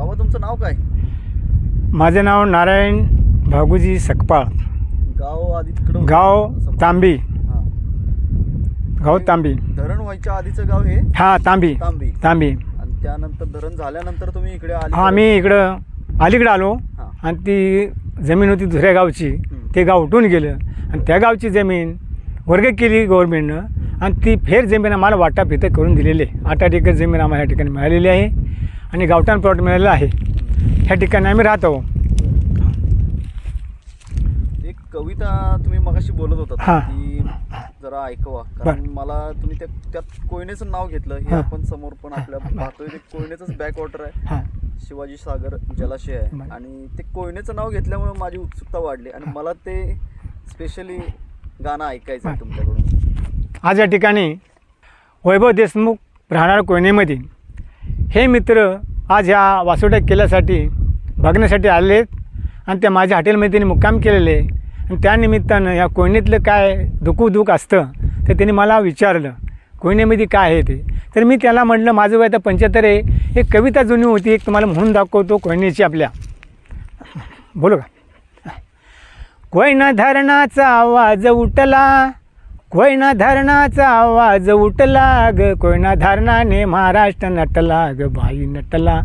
बाबा तुमचं नाव काय? माझे नाव नारायण भागुजी सकपाळ. गाव आधी तिकडं गाव तांबी. हां. गाव तांबी. धरण व्हायच्या आधीचं गाव हे? हा तांबी. तांबी. तांबी. आणि त्यानंतर धरण झाल्यानंतर तुम्ही इकडे आले हा आम्ही इकडं अलीकडं आलो. हां. आणि ती जमीन होती दुसऱ्या गावची. ते गाव उठून गेलं. आणि त्या गावची जमीन वर्ग केली गव्हर्नमेंटनं आणि ती फेर जमीन आम्हाला वाटाप इथं करून दिलेली आहे. आठ आठ एकर जमीन आम्हाला या ठिकाणी मिळालेली आहे. आणि गावठाण प्लॉट मिळालेला आहे. ह्या ठिकाणी आम्ही राहतो. एक कविता तुम्ही मगाशी बोलत होता हां. ती जरा ऐकवा. कारण मला तुम्ही त्या त्यात कोयनेचं नाव घेतलं. हे हां. आपण समोर पण आपल्या पाहतोय. ते कोयनेचंच बॅक वॉटर आहे. हां. शिवाजी सागर जलाशय आहे. बरं. आणि ते कोयनेचं नाव घेतल्यामुळे माझी उत्सुकता वाढली. आणि मला ते स्पेशली गाणं ऐकायचं आहे. तुमच्याकडून. आज या ठिकाणी वैभव देशमुख राहणार कोयनेमध्ये. हे मित्र आज ह्या वासोट्या केल्यासाठी बघण्यासाठी आले आहेत. आणि त्या माझ्या हॉटेलमध्ये त्यांनी मुक्काम केलेले आणि त्यानिमित्तानं या कोयनेतलं काय दुःख दुःख असतं तर त्यांनी मला विचारलं कोयनेमध्ये काय आहे ते? तर मी त्याला म्हटलं माझं वय आता पंच्याहत्तर आहे. एक कविता जुनी होती एक तुम्हाला म्हणून दाखवतो कोयनेची आपल्या. बोलू का? कोयना धरणाचा आवाज उठला कोयना धरणाचा आवाज उठला ग कोयना धरणाने महाराष्ट्र नटला ग बाई नटला.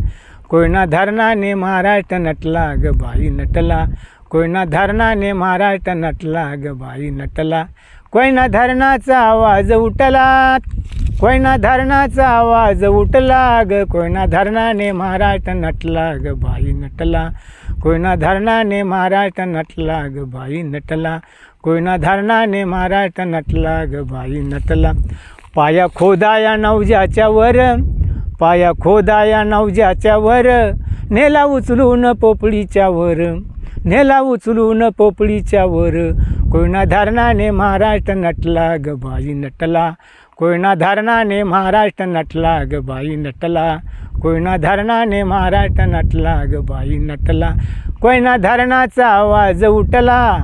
कोयना धरणाने महाराष्ट्र नटला ग बाई नटला. कोयना धरणाने महाराष्ट्र नटला ग बाई नटला. कोयना धरणाचा आवाज उठला कोयना धरणाचा आवाज उठला ग कोयना धरणाने महाराष्ट्र नटला ग बाई नटला. कोयना धरणाने महाराष्ट्र नटला ग बाई नटला. कोयना धरणाने महाराष्ट्र नटला ग बाई नटला. पाया खोदाया नवजाच्या वर पाया खोदाया नवजाच्या वर. नेला उचलून पोपळीच्या वर नेला उचलून पोपळीच्या वर. कोयना धरणाने महाराष्ट्र नटला ग बाई नटला. कोयना धरणाने महाराष्ट्र नटला ग बाई नटला. कोयना धरणाने महाराष्ट्र नटला ग बाई नटला. कोयना धरणाचा आवाज उठला.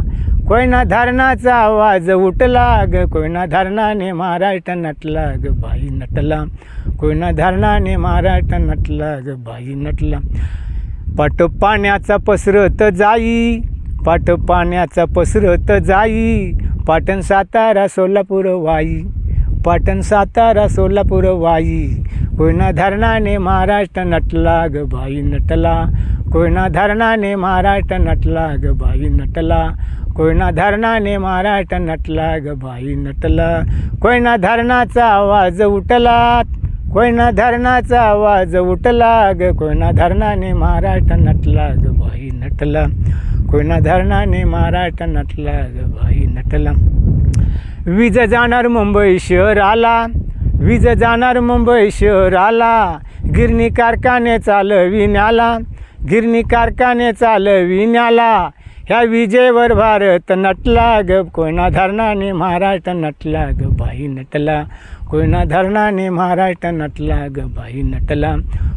कोयना धरणाचा आवाज उठला ग कोयना धरणाने महाराष्ट्र नटला ग बाई नटला. कोयना धरणाने महाराष्ट्र नटला ग बाई नटला. पाठ पाण्याचा पसरत जाई पाठ पाण्याचा पसरत जाई. पाटण सातारा सोलापूर वाई. पाटण सातारा सोलापूर वाई. कोयना धरणाने महाराष्ट्र नटला ग बाई नटला. कोयना धरणाने महाराष्ट्र नटला ग बाई नटला. कोयना धरणाने महाराष्ट्र नटला ग बाई नटला. कोयना धरणाचा आवाज उठला. कोयना धरणाचा आवाज उठला ग. कोयना धरणाने महाराष्ट्र नटला ग बाई नटला. कोयना धरणाने महाराष्ट्र नटला ग बाई नटला. वीज जाणार मुंबई शहराला वीज जाणार मुंबई शहराला गिरणी कारखाने चालविण्याला गिरणी कारखाने चालविण्याला ह्या विजेवर भारत नटला ग कोयना धरणाने महाराष्ट्र नटला ग बाई नटला. कोयना धरणाने महाराष्ट्र नटला ग बाई नटला.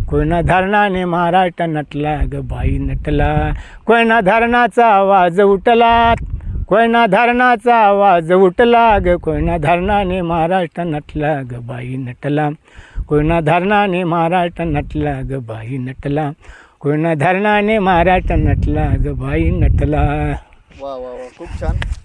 कोयना धरणाने महाराष्ट्र नटला ग बाई नटला. कोयना धरणाचा आवाज उठला. कोयना धरणाचा आवाज उठला ग कोयना धरणाने महाराष्ट्र नटला ग बाई नटला. कोयना धरणाने महाराष्ट्र नटला ग बाई नटला. कोयना धरणाने महाराष्ट्र नटला ग बाई नटला. वा वा वा. खूप छान.